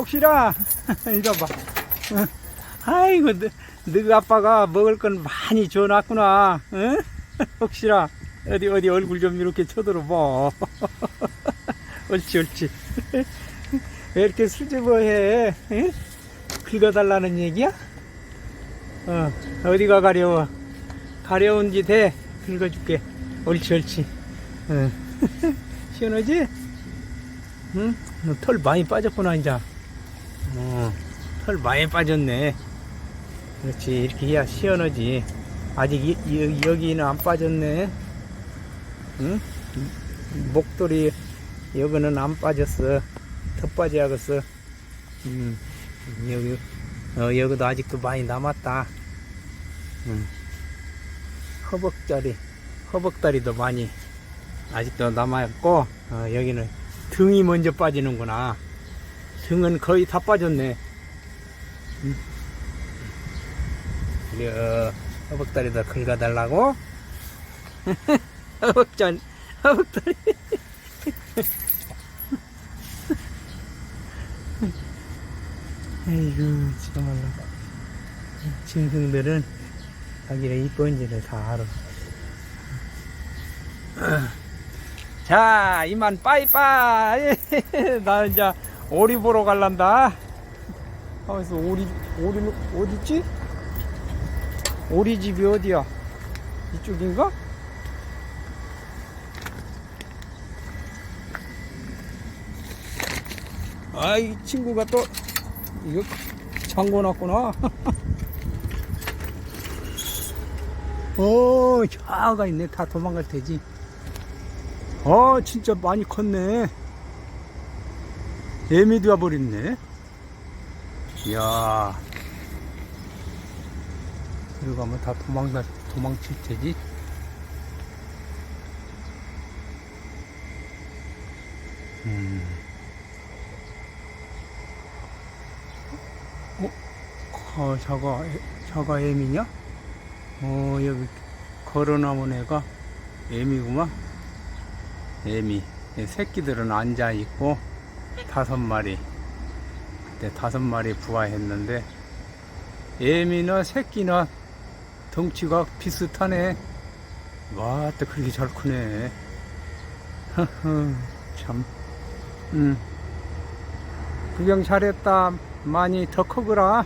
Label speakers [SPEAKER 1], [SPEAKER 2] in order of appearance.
[SPEAKER 1] 혹시라 이리 봐. 아이고 너, 너 아빠가 먹을 건 많이 줘놨구나. 응? 혹시라 어디 어디 얼굴 좀 이렇게 쳐들어봐. 옳지 옳지. 왜 이렇게 수줍어해? 응? 긁어달라는 얘기야? 어 어디가 가려워? 가려운 짓 해. 긁어줄게. 옳지 옳지. 응. 시원하지? 응? 너털 많이 빠졌구나 이제. 어, 털 많이 빠졌네. 그렇지 이렇게 해야 시원하지. 아직 이, 이- 여기는 안 빠졌네. 응? 목도리 여기는 안 빠졌어. 더 빠져야겠어. 음, 여기 어, 여기도 아직도 많이 남았다. 음. 허벅다리, 허벅다리도 많이 아직도 남아있고, 어, 여기는 등이 먼저 빠지는구나. 등은 거의 다 빠졌네. 음. 그래, 어, 허벅다리도 긁어달라고? 허벅전, 허벅다리. 아이고, 참말로. 짐승들은 자기의 이쁜지를 다 알아. 자, 이만 빠이빠이. 나 이제 오리 보러 갈란다. 하면서 오리, 오리는 어딨지? 오리 집이 어디야? 이쪽인가? 아, 이 친구가 또, 이거 잠궈 놨구나. 오, 자가 있네. 다 도망갈 테지. 어, 진짜 많이 컸네. 애미도 와버렸네. 이야. 들어가면 다 도망갈, 도망칠 테지. 음. 어? 어, 저가, 저가 애미냐? 어, 여기 걸어나온 애가 애미구만. 애미. 이 새끼들은 앉아 있고 다섯 마리. 그때 다섯 마리 부화했는데 애미나 새끼나 덩치가 비슷하네. 와, 또 그렇게 잘 크네. 참. 음. 구경 잘했다. 많이 더 커거라.